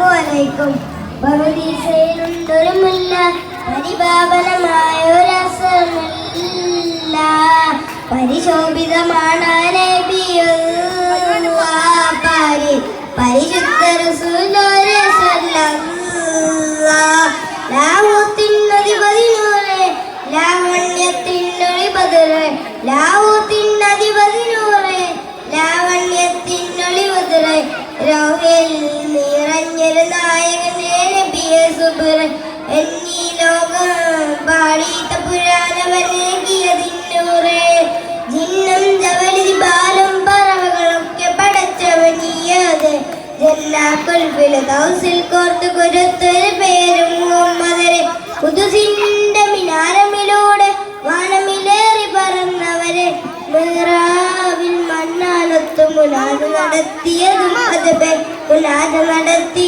അസ്സലാമലൈക്കും. പറുദീസയിലുണ്ടൊരു മുല്ല പരിപാവനമായ ഒരു അസമല്ല പരിശോഭിതമാണ് പരിശുദ്ധ റസൂലോരെ ലാഹൂത്തിനധിപതിനൂറ് ലാവണ്യത്തിനൊളി ബദറ് ലാഹൂത്തിനധിപതിനൂറ് ലാവണ്യത്തിനൊളി ബദറ് രോഹിൽ നായകനെ നബിയെ നടത്തിയതും അത് മുനാദ് നടത്തിയതും